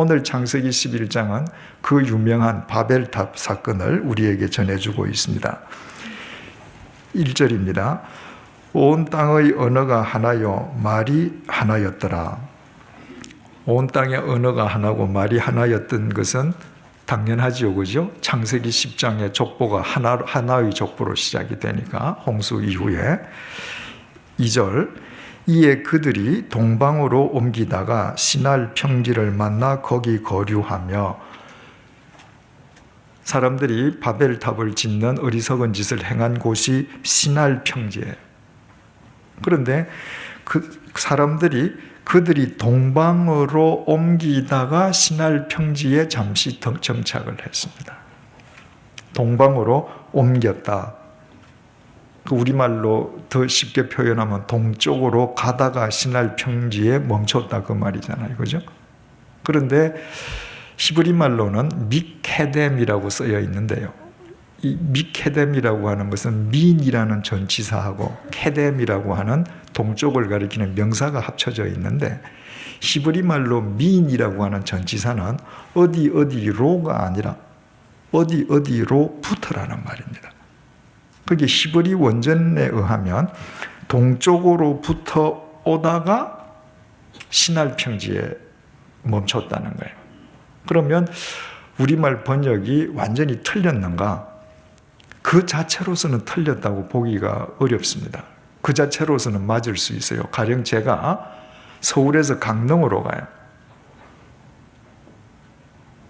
오늘 창세기 11장은 그 유명한 바벨탑 사건을 우리에게 전해주고 있습니다. 1절입니다. 온 땅의 언어가 하나요, 말이 하나였더라. 온 땅의 언어가 하나고 말이 하나였던 것은 당연하지요, 그죠? 창세기 10장의 족보가 하나, 하나의 족보로 시작이 되니까, 홍수 이후에. 2절, 이에 그들이 동방으로 옮기다가 신할 평지를 만나 거기 거류하며 사람들이 바벨탑을 짓는 어리석은 짓을 행한 곳이 신할 평지예요. 그런데 그 사람들이 그들이 동방으로 옮기다가 신할 평지에 잠시 정착을 했습니다. 동방으로 옮겼다. 그 우리말로 더 쉽게 표현하면 동쪽으로 가다가 신할 평지에 멈췄다 그 말이잖아요. 그죠? 그런데 히브리 말로는 미케뎀이라고 쓰여 있는데요. 이 미케뎀이라고 하는 것은 민이라는 전치사하고 케뎀이라고 하는 동쪽을 가리키는 명사가 합쳐져 있는데 히브리 말로 민이라고 하는 전치사는 어디 어디로가 아니라 어디 어디로부터라는 말입니다. 그게 히브리 원전에 의하면 동쪽으로부터 오다가 신할 평지에 멈췄다는 거예요. 그러면 우리말 번역이 완전히 틀렸는가? 그 자체로서는 틀렸다고 보기가 어렵습니다. 그 자체로서는 맞을 수 있어요. 가령 제가 서울에서 강릉으로 가요.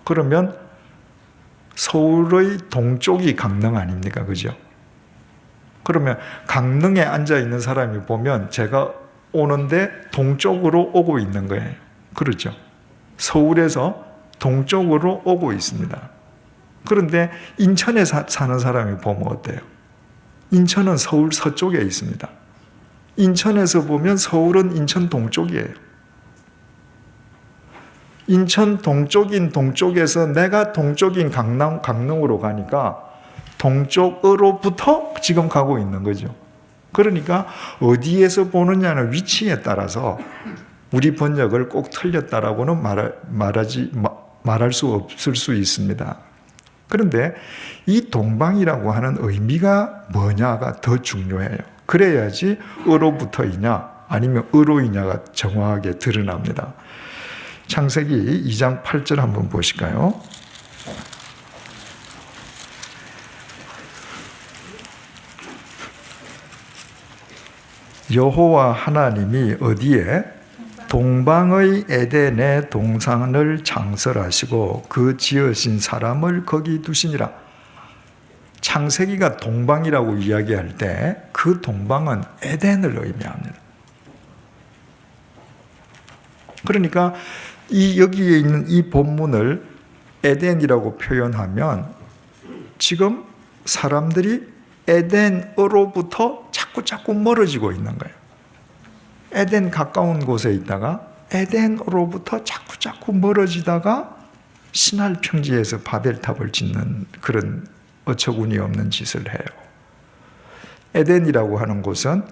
그러면 서울의 동쪽이 강릉 아닙니까? 그죠? 그러면 강릉에 앉아 있는 사람이 보면 제가 오는데 동쪽으로 오고 있는 거예요. 그렇죠? 서울에서 동쪽으로 오고 있습니다. 그런데 인천에 사, 는 사람이 보면 어때요? 인천은 서울 서쪽에 있습니다. 인천에서 보면 서울은 인천 동쪽이에요. 인천 동쪽인 동쪽에서 내가 동쪽인 강남, 강릉으로 가니까 동쪽으로부터 지금 가고 있는 거죠. 그러니까 어디에서 보느냐는 위치에 따라서 우리 번역을 꼭 틀렸다라고는 말하, 말하지, 말할 수 없을 수 있습니다. 그런데 이 동방이라고 하는 의미가 뭐냐가 더 중요해요. 그래야지 으로부터이냐 아니면 으로이냐가 정확하게 드러납니다. 창세기 2장 8절 한번 보실까요? 여호와 하나님이 어디에 동방의 에덴의 동산을 창설하시고 그 지으신 사람을 거기 두시니라. 창세기가 동방이라고 이야기할 때 그 동방은 에덴을 의미합니다. 그러니까 이 여기에 있는 이 본문을 에덴이라고 표현하면 지금 사람들이 에덴으로부터 자꾸 자꾸 멀어지고 있는 거예요. 에덴 가까운 곳에 있다가 에덴으로부터 자꾸 자꾸 멀어지다가 신할 평지에서 바벨탑을 짓는 그런 어처구니 없는 짓을 해요. 에덴이라고 하는 곳은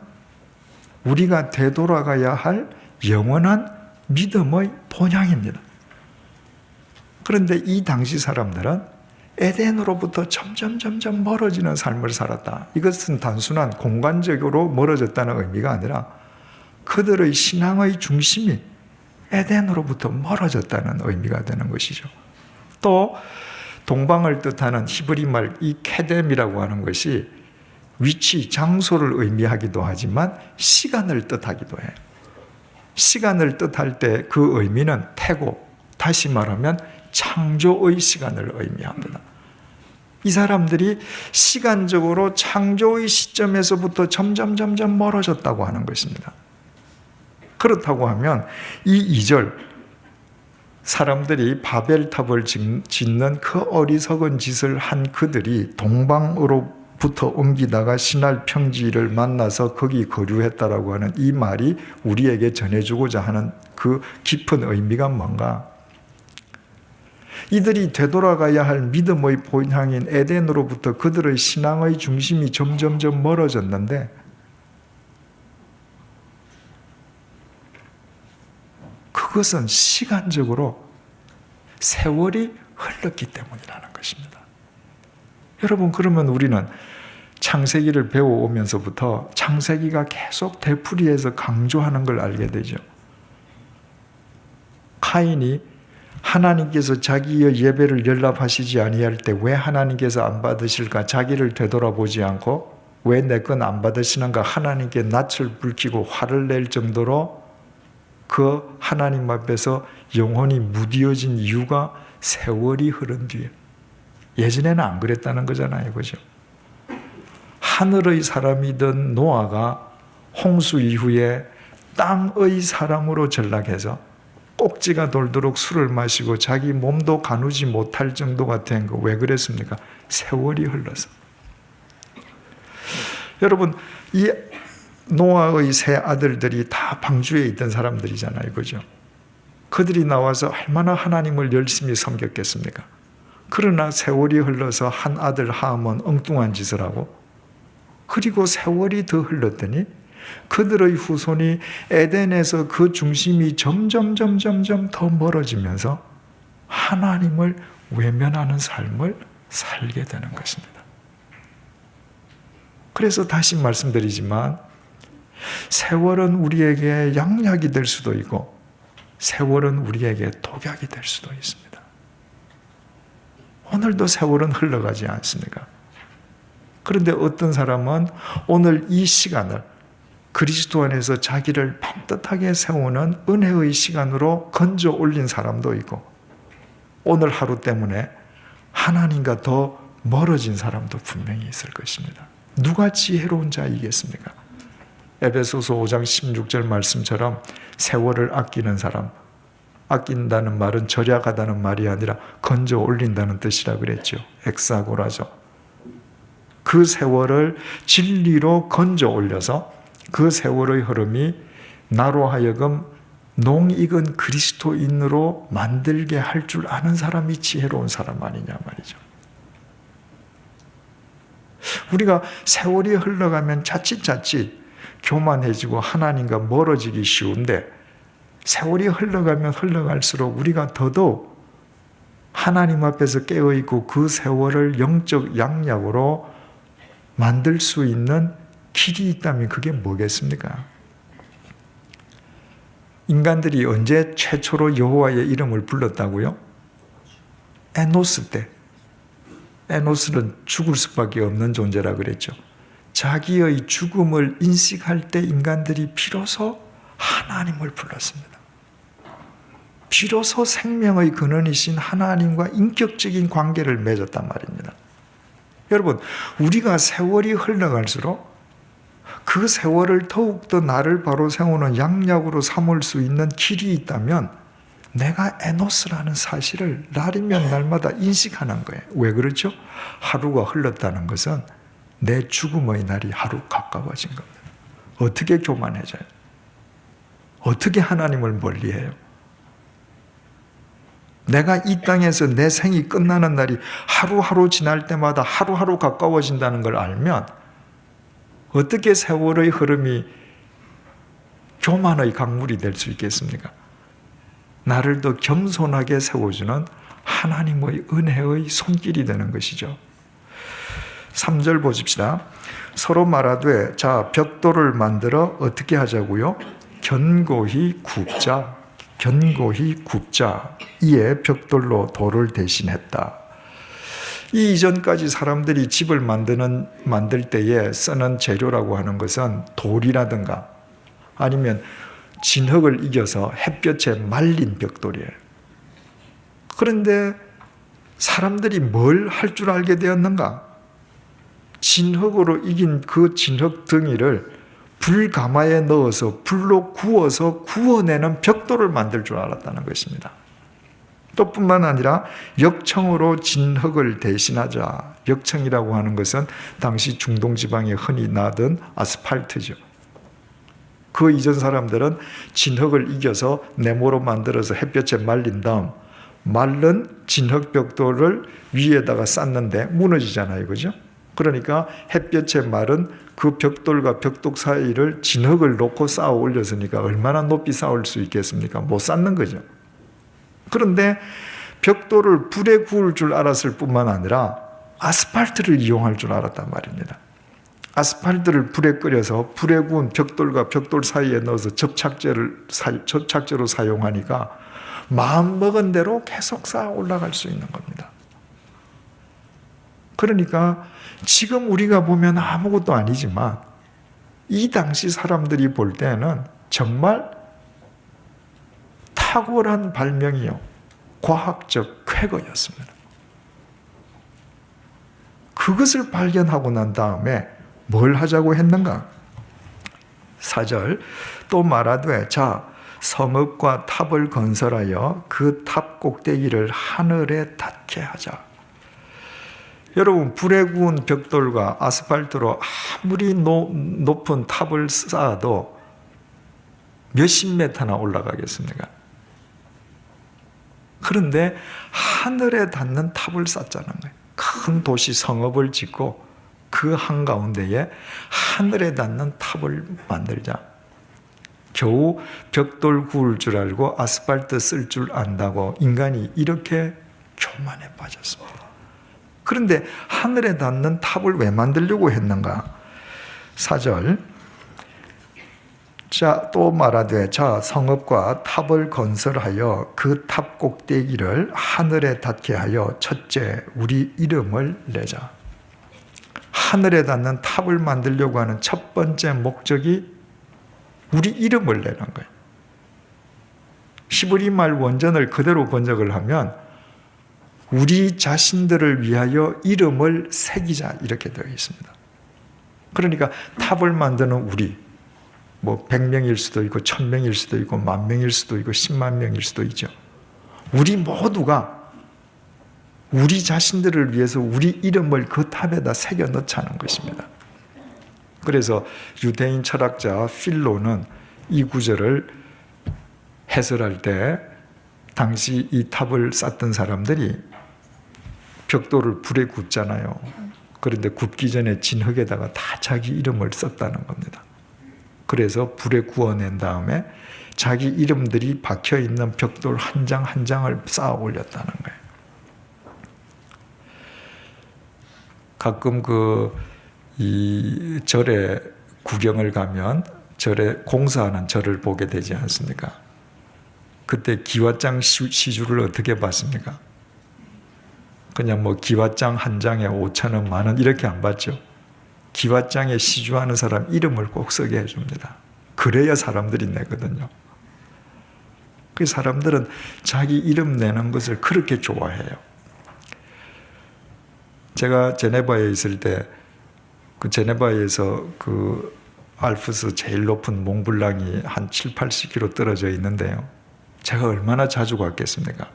우리가 되돌아가야 할 영원한 믿음의 본향입니다. 그런데 이 당시 사람들은 에덴으로부터 점점 점점 멀어지는 삶을 살았다. 이것은 단순한 공간적으로 멀어졌다는 의미가 아니라 그들의 신앙의 중심이 에덴으로부터 멀어졌다는 의미가 되는 것이죠. 또 동방을 뜻하는 히브리 말 이 케뎀이라고 하는 것이 위치, 장소를 의미하기도 하지만 시간을 뜻하기도 해요. 시간을 뜻할 때 그 의미는 태고, 다시 말하면 창조의 시간을 의미합니다. 이 사람들이 시간적으로 창조의 시점에서부터 점점 점점 멀어졌다고 하는 것입니다. 그렇다고 하면 이 2절 사람들이 바벨탑을 짓는 그 어리석은 짓을 한 그들이 동방으로부터 옮기다가 신할 평지를 만나서 거기 거류했다라고 하는 이 말이 우리에게 전해주고자 하는 그 깊은 의미가 뭔가? 이들이 되돌아가야 할 믿음의 본향인 에덴으로부터 그들의 신앙의 중심이 점점점 멀어졌는데 그것은 시간적으로 세월이 흘렀기 때문이라는 것입니다. 여러분, 그러면 우리는 창세기를 배워오면서부터 창세기가 계속 되풀이해서 강조하는 걸 알게 되죠. 카인이 하나님께서 자기의 예배를 연락하시지 아니할 때 왜 하나님께서 안 받으실까 자기를 되돌아보지 않고 왜 내 건 안 받으시는가 하나님께 낯을 불키고 화를 낼 정도로 그 하나님 앞에서 영혼이 무디어진 이유가 세월이 흐른 뒤에 예전에는 안 그랬다는 거잖아요. 그죠? 하늘의 사람이던 노아가 홍수 이후에 땅의 사람으로 전락해서 꼭지가 돌도록 술을 마시고 자기 몸도 가누지 못할 정도가 된 거 왜 그랬습니까? 세월이 흘러서. 여러분, 이 노아의 세 아들들이 다 방주에 있던 사람들이잖아요. 그죠? 그들이 나와서 얼마나 하나님을 열심히 섬겼겠습니까? 그러나 세월이 흘러서 한 아들 하함은 엉뚱한 짓을 하고 그리고 세월이 더 흘렀더니 그들의 후손이 에덴에서 그 중심이 점점 점점점 더 멀어지면서 하나님을 외면하는 삶을 살게 되는 것입니다. 그래서 다시 말씀드리지만 세월은 우리에게 양약이 될 수도 있고 세월은 우리에게 독약이 될 수도 있습니다. 오늘도 세월은 흘러가지 않습니까? 그런데 어떤 사람은 오늘 이 시간을 그리스도 안에서 자기를 반듯하게 세우는 은혜의 시간으로 건져 올린 사람도 있고 오늘 하루 때문에 하나님과 더 멀어진 사람도 분명히 있을 것입니다. 누가 지혜로운 자이겠습니까? 에베소서 5장 16절 말씀처럼 세월을 아끼는 사람 아낀다는 말은 절약하다는 말이 아니라 건져 올린다는 뜻이라 그랬죠. 엑사고라죠. 그 세월을 진리로 건져 올려서 그 세월의 흐름이 나로 하여금 농익은 그리스도인으로 만들게 할 줄 아는 사람이 지혜로운 사람 아니냐 말이죠. 우리가 세월이 흘러가면 자칫자칫 교만해지고 하나님과 멀어지기 쉬운데 세월이 흘러가면 흘러갈수록 우리가 더더욱 하나님 앞에서 깨어있고 그 세월을 영적 양약으로 만들 수 있는 길이 있다면 그게 뭐겠습니까? 인간들이 언제 최초로 여호와의 이름을 불렀다고요? 에노스 때. 에노스는 죽을 수밖에 없는 존재라 그랬죠. 자기의 죽음을 인식할 때 인간들이 비로소 하나님을 불렀습니다. 비로소 생명의 근원이신 하나님과 인격적인 관계를 맺었단 말입니다. 여러분, 우리가 세월이 흘러갈수록 그 세월을 더욱더 나를 바로 세우는 양약으로 삼을 수 있는 길이 있다면 내가 에노스라는 사실을 날이면 날마다 인식하는 거예요. 왜 그렇죠? 하루가 흘렀다는 것은 내 죽음의 날이 하루 가까워진 겁니다. 어떻게 교만해져요? 어떻게 하나님을 멀리해요? 내가 이 땅에서 내 생이 끝나는 날이 하루하루 지날 때마다 하루하루 가까워진다는 걸 알면 어떻게 세월의 흐름이 교만의 강물이 될 수 있겠습니까? 나를 더 겸손하게 세워주는 하나님의 은혜의 손길이 되는 것이죠. 3절 보십시다. 서로 말하되 자 벽돌을 만들어 어떻게 하자고요? 견고히 굽자. 견고히 굽자. 이에 벽돌로 돌을 대신했다. 이 이전까지 사람들이 집을 만드는 만들 때에 쓰는 재료라고 하는 것은 돌이라든가 아니면 진흙을 이겨서 햇볕에 말린 벽돌이에요. 그런데 사람들이 뭘 할 줄 알게 되었는가? 진흙으로 이긴 그 진흙 덩이를 불가마에 넣어서 불로 구워서 구워내는 벽돌을 만들 줄 알았다는 것입니다. 또 뿐만 아니라 역청으로 진흙을 대신하자. 역청이라고 하는 것은 당시 중동 지방에 흔히 나던 아스팔트죠. 그 이전 사람들은 진흙을 이겨서 네모로 만들어서 햇볕에 말린 다음 말른 진흙 벽돌을 위에다가 쌓는데 무너지잖아요. 그죠? 그러니까 햇볕에 마른 그 벽돌과 벽돌 사이를 진흙을 놓고 쌓아 올렸으니까 얼마나 높이 쌓을 수 있겠습니까? 못 쌓는 거죠. 그런데 벽돌을 불에 구울 줄 알았을 뿐만 아니라 아스팔트를 이용할 줄 알았단 말입니다. 아스팔트를 불에 끓여서 불에 구운 벽돌과 벽돌 사이에 넣어서 접착제를 사, 접착제로 사용하니까 마음 먹은 대로 계속 쌓아 올라갈 수 있는 겁니다. 그러니까 지금 우리가 보면 아무것도 아니지만 이 당시 사람들이 볼 때는 정말 탁월한 발명이요. 과학적 쾌거였습니다. 그것을 발견하고 난 다음에 뭘 하자고 했는가? 사절 또 말하되 자 성읍과 탑을 건설하여 그 탑 꼭대기를 하늘에 닿게 하자. 여러분 불에 구운 벽돌과 아스팔트로 아무리 노, 높은 탑을 쌓아도 몇십 메타나 올라가겠습니까? 그런데 하늘에 닿는 탑을 쌓자는 거예요. 큰 도시 성읍을 짓고 그 한가운데에 하늘에 닿는 탑을 만들자. 겨우 벽돌 구울 줄 알고 아스팔트 쓸 줄 안다고 인간이 이렇게 교만에 빠졌습니다. 그런데 하늘에 닿는 탑을 왜 만들려고 했는가? 사절 자, 또 말하되, 자, 성읍과 탑을 건설하여 그 탑 꼭대기를 하늘에 닿게 하여 첫째, 우리 이름을 내자. 하늘에 닿는 탑을 만들려고 하는 첫 번째 목적이 우리 이름을 내는 거예요. 시브리 말 원전을 그대로 번역을 하면 우리 자신들을 위하여 이름을 새기자 이렇게 되어 있습니다. 그러니까 탑을 만드는 우리 뭐 100명일 수도 있고 1000명일 수도 있고 만 명일 수도 있고 10만 명일 수도 있죠. 우리 모두가 우리 자신들을 위해서 우리 이름을 그 탑에다 새겨 넣자는 것입니다. 그래서 유대인 철학자 필로는 이 구절을 해설할 때 당시 이 탑을 쌓던 사람들이 벽돌을 불에 굽잖아요. 그런데 굽기 전에 진흙에다가 다 자기 이름을 썼다는 겁니다. 그래서 불에 구워낸 다음에 자기 이름들이 박혀 있는 벽돌 한 장 한 장을 쌓아 올렸다는 거예요. 가끔 그 이 절에 구경을 가면 절에 공사하는 절을 보게 되지 않습니까? 그때 기와장 시주를 어떻게 받습니까? 그냥 뭐 기와장 한 장에 5천 원, 만원 이렇게 안 받죠. 기와장에 시주하는 사람 이름을 꼭 쓰게 해줍니다. 그래야 사람들이 내거든요. 그 사람들은 자기 이름 내는 것을 그렇게 좋아해요. 제가 제네바에 있을 때 그 제네바에서 그 알프스 제일 높은 몽블랑이 한 7, 80km 떨어져 있는데요. 제가 얼마나 자주 갔겠습니까?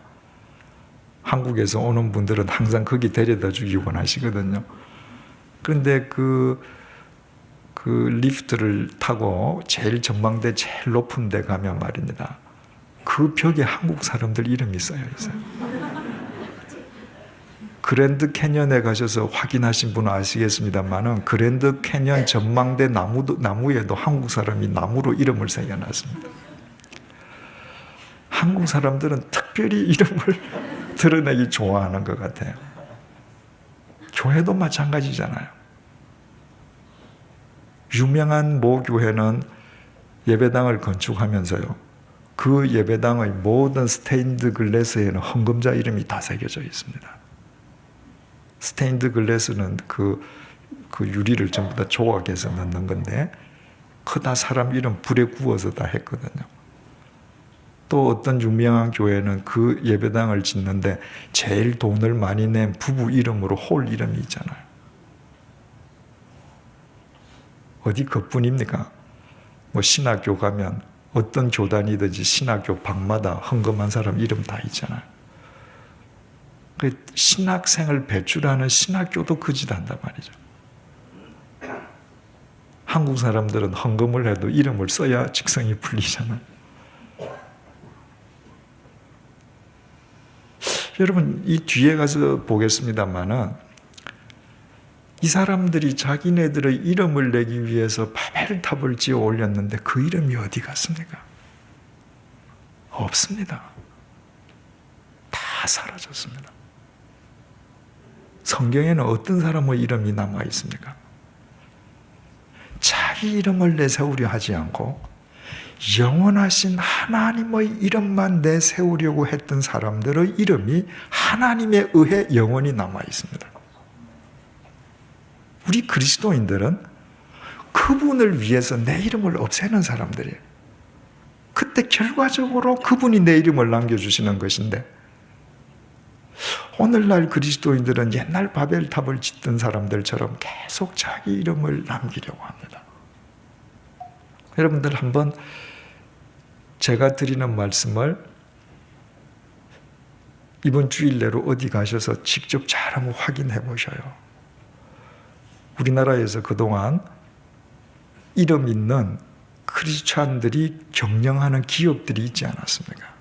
한국에서 오는 분들은 항상 거기 데려다 주기 원하시거든요. 그런데 그, 그 리프트를 타고 제일 전망대 제일 높은 데 가면 말입니다. 그 벽에 한국 사람들 이름이 써여 있어요. 그랜드 캐년에 가셔서 확인하신 분은 아시겠습니다만은 그랜드 캐년 전망대 나무도, 나무에도 한국 사람이 나무로 이름을 새겨놨습니다. 한국 사람들은 특별히 이름을 드러내기 좋아하는 것 같아요. 교회도 마찬가지잖아요. 유명한 모 교회는 예배당을 건축하면서요. 그 예배당의 모든 스테인드 글래스에는 헌금자 이름이 다 새겨져 있습니다. 스테인드 글래스는 그, 그 유리를 전부 다 조각해서 넣는 건데, 그다 사람 이름 불에 구워서 다 했거든요. 또 어떤 유명한 교회는 그 예배당을 짓는데 제일 돈을 많이 낸 부부 이름으로 홀 이름이 있잖아요. 어디 그뿐입니까? 뭐 신학교 가면 어떤 교단이든지 신학교 방마다 헌금한 사람 이름 다 있잖아요. 그 신학생을 배출하는 신학교도 그 짓 한단 말이죠. 한국 사람들은 헌금을 해도 이름을 써야 직성이 풀리잖아요. 여러분 이 뒤에 가서 보겠습니다만은 이 사람들이 자기네들의 이름을 내기 위해서 바벨탑을 지어 올렸는데 그 이름이 어디 갔습니까? 없습니다. 다다 사라졌습니다. 성경에는 어떤 사람의 이름이 남아 있습니까? 자기 이름을 내세우려 하지 않고 영원하신 하나님의 이름만 내세우려고 했던 사람들의 이름이 하나님에 의해 영원히 남아 있습니다. 우리 그리스도인들은 그분을 위해서 내 이름을 없애는 사람들이에요. 그때 결과적으로 그분이 내 이름을 남겨주시는 것인데, 오늘날 그리스도인들은 옛날 바벨탑을 짓던 사람들처럼 계속 자기 이름을 남기려고 합니다. 여러분들 한번 제가 드리는 말씀을 이번 주일 내로 어디 가셔서 직접 잘 한번 확인해 보셔요. 우리나라에서 그동안 이름 있는 크리스찬들이 경영하는 기업들이 있지 않았습니까?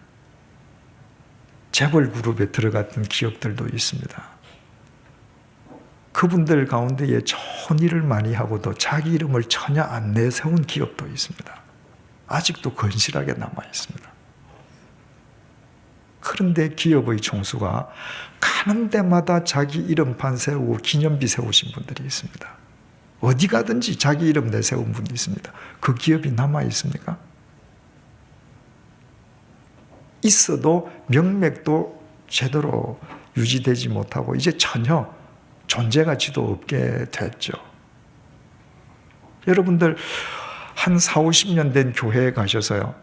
재벌 그룹에 들어갔던 기업들도 있습니다. 그분들 가운데에 좋은 일을 많이 하고도 자기 이름을 전혀 안 내세운 기업도 있습니다. 아직도 건실하게 남아 있습니다. 그런데 기업의 총수가 가는 데마다 자기 이름판 세우고 기념비 세우신 분들이 있습니다. 어디 가든지 자기 이름 내세운 분이 있습니다. 그 기업이 남아 있습니까? 있어도 명맥도 제대로 유지되지 못하고 이제 전혀 존재 가치도 없게 됐죠. 여러분들 한 4, 50년 된 교회에 가셔서요.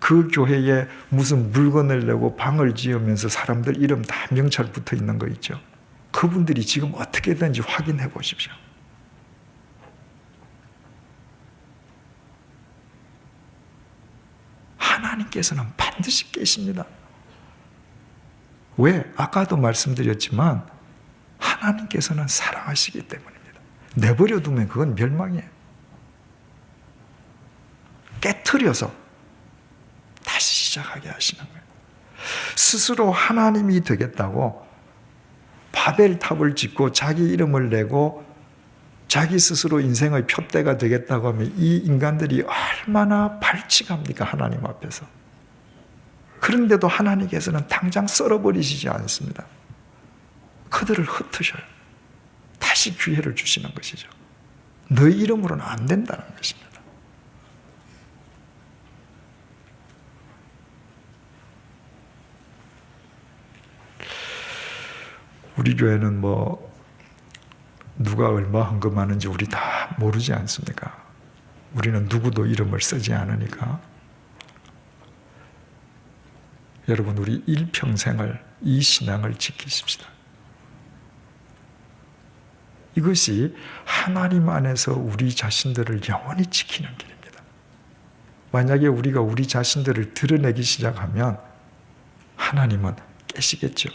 그 교회에 무슨 물건을 내고 방을 지으면서 사람들 이름 다 명찰 붙어 있는 거 있죠. 그분들이 지금 어떻게든지 확인해 보십시오. 하나님께서는 반드시 계십니다. 왜? 아까도 말씀드렸지만 하나님께서는 사랑하시기 때문입니다. 내버려 두면 그건 멸망이에요. 깨트려서 다시 시작하게 하시는 거예요. 스스로 하나님이 되겠다고 바벨탑을 짓고 자기 이름을 내고 자기 스스로 인생의 표대가 되겠다고 하면 이 인간들이 얼마나 발칙합니까? 하나님 앞에서. 그런데도 하나님께서는 당장 썰어버리시지 않습니다. 그들을 흩으셔요. 다시 기회를 주시는 것이죠. 너희 이름으로는 안 된다는 것입니다. 우리 교회는 뭐 누가 얼마 헌금 하는지 우리 다 모르지 않습니까? 우리는 누구도 이름을 쓰지 않으니까. 여러분, 우리 일평생을 이 신앙을 지키십시다. 이것이 하나님 안에서 우리 자신들을 영원히 지키는 길입니다. 만약에 우리가 우리 자신들을 드러내기 시작하면 하나님은 깨시겠죠.